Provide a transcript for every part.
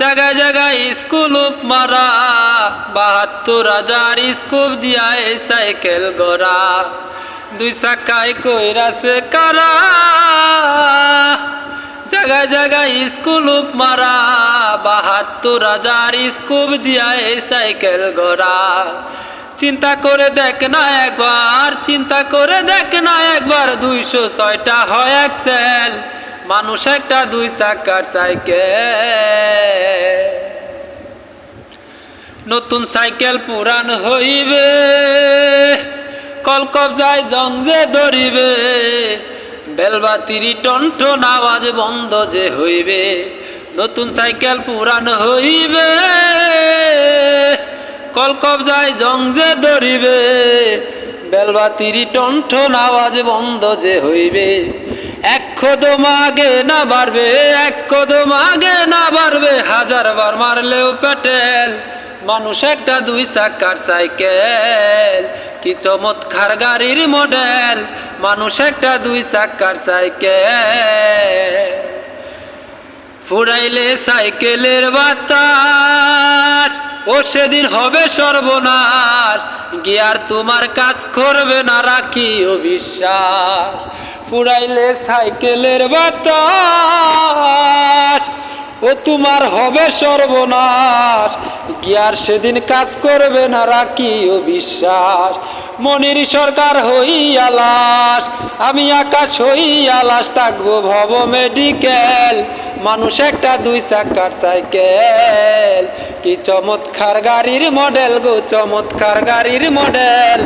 জায়গায় জায়গায় স্কুল মারা, বাহাত্তর হাজার স্কুপ দিয়া এই সাইকেল গড়া। দুই চাকায় কইরাছে কারা? জায়গায় জায়গায় স্কুল মারা, বাহাত্তর হাজার স্কুপ দিয়া এই সাইকেল গড়া। চিন্তা করে দেখ না একবার, চিন্তা করে দেখ না একবার, দুইশো ছয়টা হয় এক্সেল মানুষ একটা দুই চাকার সাইকেল। নতুন সাইকেল পুরান হইবে কলকব যায় জং যে ধরিবে, বেলবাতিরি টন আওয়াজ বন্ধ যে হইবে। নতুন সাইকেল পুরান হইবে কলকব যায় যে ধরিবে বেলবাতিরি টন টন আওয়াজ বন্ধ যে হইবে। এক কদম আগে না বাড়বে, এক কদম আগে না বাড়বে হাজার বার মারলেও পেটেল মানুষ একটা দুই চাকার সাইকেল, কি চমৎকার গাড়ির মডেল। মানুষ একটা দুই চাকার সাইকেল। ফুরাইলে সাইকেলের বাতাস ও সেদিন হবে সর্বনাশ গিয়ার তোমার কাজ করবে না রাখি ও বিশ্বাস। ফুরাইলে সাইকেলের বাতাস ও তোমার হবে সর্বনাশ। গিয়ার সেদিন কাজ করবে না, রাখি ও বিশ্বাস। মনির সরকার হই আলাস আমি আকাশ হই আলাস থাকব ভব মেডিকেল। মানুষ একটা দুই চাকার সাইকেল। কি চমৎকার গাড়ির মডেল গো, চমৎকার গাড়ির মডেল।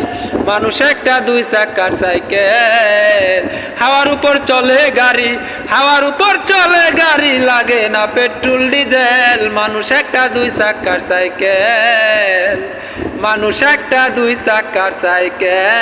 মানুষ একটা দুই চাকার সাইকেল। হাওয়ার উপর চলে গাড়ি, হাওয়ার উপর চলে গাড়ি, লাগে না পেট্রোল ডিজেল মানুষ একটা দুই চাকার সাইকেল মানুষ একটা দুই চাকার সাইকেল।